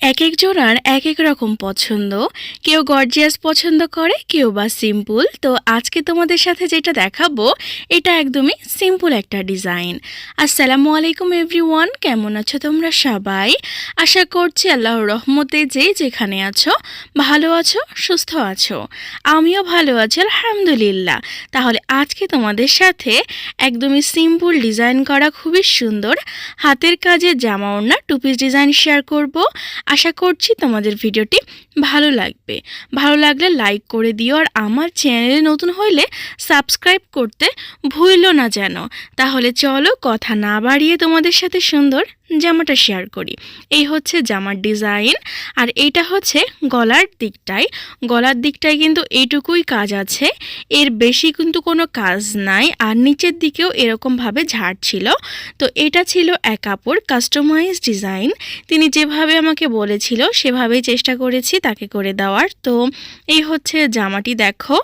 এক এক জোড়ার এক এক রকম পছন্দ। কেউ গর্জিয়াস পছন্দ করে, কেউ বা সিম্পল তো আজকে তোমাদের সাথে যেটা দেখাবো, এটা একদমই সিম্পল একটা ডিজাইন আসসালামু আলাইকুম এভরিওয়ান কেমন আছো তোমরা সবাই? আশা করছি আল্লাহর রহমতে যে যেখানে আছো, ভালো আছো, সুস্থ আছো। আমিও ভালো আছি, আলহামদুলিল্লাহ। তাহলে আজকে তোমাদের সাথে একদমই সিম্পল ডিজাইন করা খুবই সুন্দর। হাতের কাজে জামা ওড়না টুপিস ডিজাইন শেয়ার করব। আশা করছি তোমাদের ভিডিওটি ভালো লাগবে। ভালো লাগলে লাইক করে দিও আর আমার চ্যানেলে নতুন হইলে সাবস্ক্রাইব করতে ভুললো না যেন। তাহলে চলো কথা না বাড়িয়ে তোমাদের সাথে সুন্দর জামাটা শেয়ার করি। এই হচ্ছে জামার ডিজাইন, আর এইটা হচ্ছে গলার দিকটায় গলার দিকটায় কিন্তু এইটুকুই কাজ আছে। এর বেশি কিন্তু কোনো কাজ নাই, আর নিচের দিকেও এরকমভাবে ঝাড় ছিল। তো এটা ছিল এক কাপড় কাস্টমাইজ ডিজাইন তিনি যেভাবে আমাকে বলেছিল, সেভাবেই চেষ্টা করেছি তাকে করে দেওয়ার। তো এই হচ্ছে জামাটি দেখো।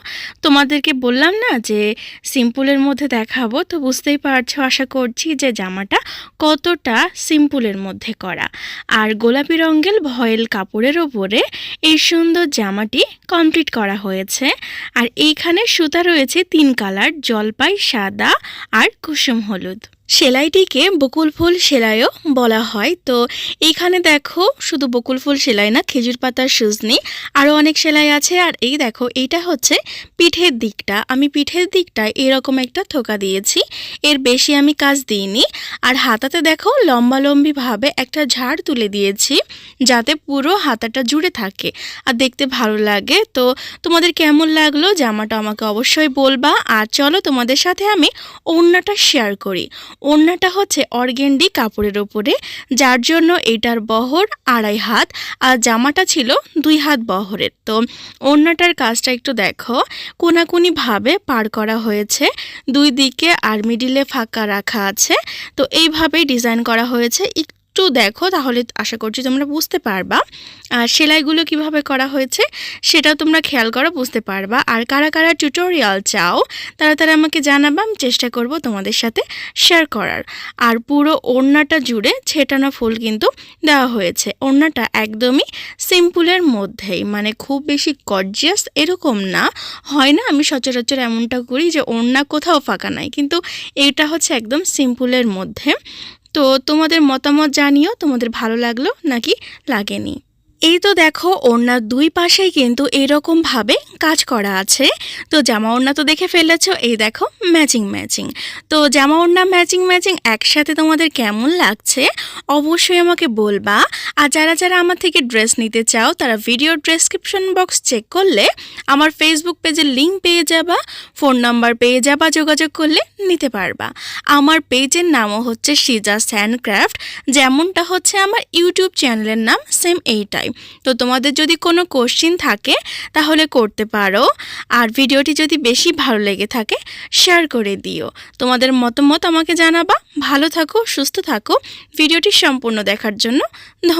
তোমাদেরকে বললাম না যে সিম্পলের মধ্যে দেখাবো, তো বুঝতেই পারছ, আশা করছি যে জামাটা কতটা সিম্পলের মধ্যে করা। আর গোলাপি রঙের ভয়েল কাপড়ের ওপরে এই সুন্দর জামাটি কমপ্লিট করা হয়েছে। আর এইখানে সুতা রয়েছে তিন কালার, জলপাই, সাদা আর কুসুম হলুদ। সেলাইটিকে বকুল ফুল সেলাইও বলা হয়। তো এইখানে দেখো শুধু বকুল ফুল সেলাই না, খেজুর পাতার সুজনি আরও অনেক সেলাই আছে। আর এই দেখো, এইটা হচ্ছে পিঠের দিকটা। আমি পিঠের দিকটায় এরকম একটা থোকা দিয়েছি। এর বেশি আমি কাজ দিইনি। আর হাতাতে দেখো লম্বালম্বিভাবে একটা ঝাড় তুলে দিয়েছি, যাতে পুরো হাতাটা জুড়ে থাকে। আর দেখতে ভালো লাগে। তো তোমাদের কেমন লাগল জামাটা আমাকে অবশ্যই বলবা। আর চলো তোমাদের সাথে আমি ওড়নাটা শেয়ার করি। ওড়নাটা হচ্ছে অর্গেন্ডি কাপড়ের ওপরে যার জন্য এটার বহর আড়াই হাত আর জামাটা ছিল দুই হাত বহরের। তো ওড়নাটার কাজটা একটু দেখো কোনাকুনিভাবে পার করা হয়েছে, দুই দিকে আর মিডিলে ফাঁকা রাখা আছে। তো এইভাবেই ডিজাইন করা হয়েছে, একটু দেখো তাহলে আশা করছি তোমরা বুঝতে পারবা। আর সেলাইগুলো কীভাবে করা হয়েছে সেটা তোমরা খেয়াল করো, বুঝতে পারবা। আর কারা কারা টিউটোরিয়াল চাও তারা তারা আমাকে জানাবা, আমি চেষ্টা করব তোমাদের সাথে শেয়ার করার। আর পুরো ওড়নাটা জুড়ে ছেটানো ফুল কিন্তু দেওয়া হয়েছে। ওড়নাটা একদমই সিম্পলের মধ্যেই মানে খুব বেশি গর্জিয়াস এরকম না। হয় না আমি সচরাচর এমনটা করি যে ওড়না কোথাও ফাঁকা নাই, কিন্তু এটা হচ্ছে একদম সিম্পলের মধ্যে। তো তোমাদের মতামত জানিও, তোমাদের ভালো লাগল নাকি লাগেনি? এই তো দেখো, ওড়নার দুই পাশেই কিন্তু এরকমভাবে কাজ করা আছে। তো জামা ওড়না তো দেখে ফেলেছ, এই দেখো ম্যাচিং ম্যাচিং তো জামা ওড়না ম্যাচিং ম্যাচিং একসাথে তোমাদের কেমন লাগছে, অবশ্যই আমাকে বলবা। আর যারা যারা আমার থেকে ড্রেস নিতে চাও, তারা ভিডিও ডেসক্রিপশন বক্স চেক করলে আমার ফেসবুক পেজের লিঙ্ক পেয়ে যাবা ফোন নাম্বার পেয়ে যাবা, যোগাযোগ করলে নিতে পারবা। আমার পেজের নামও হচ্ছে সিজা স্যান্ডক্রাফট যেমনটা হচ্ছে আমার ইউটিউব চ্যানেলের নাম সেম এইটাই। তো তোমাদের যদি কোনো কোশ্চিন থাকে, তাহলে করতে পারো। আর ভিডিওটি যদি বেশি ভালো লেগে থাকে শেয়ার করে দিও। তোমাদের মতামত আমাকে জানাবা। ভালো থাকো, সুস্থ থাকো। ভিডিওটি সম্পূর্ণ দেখার জন্য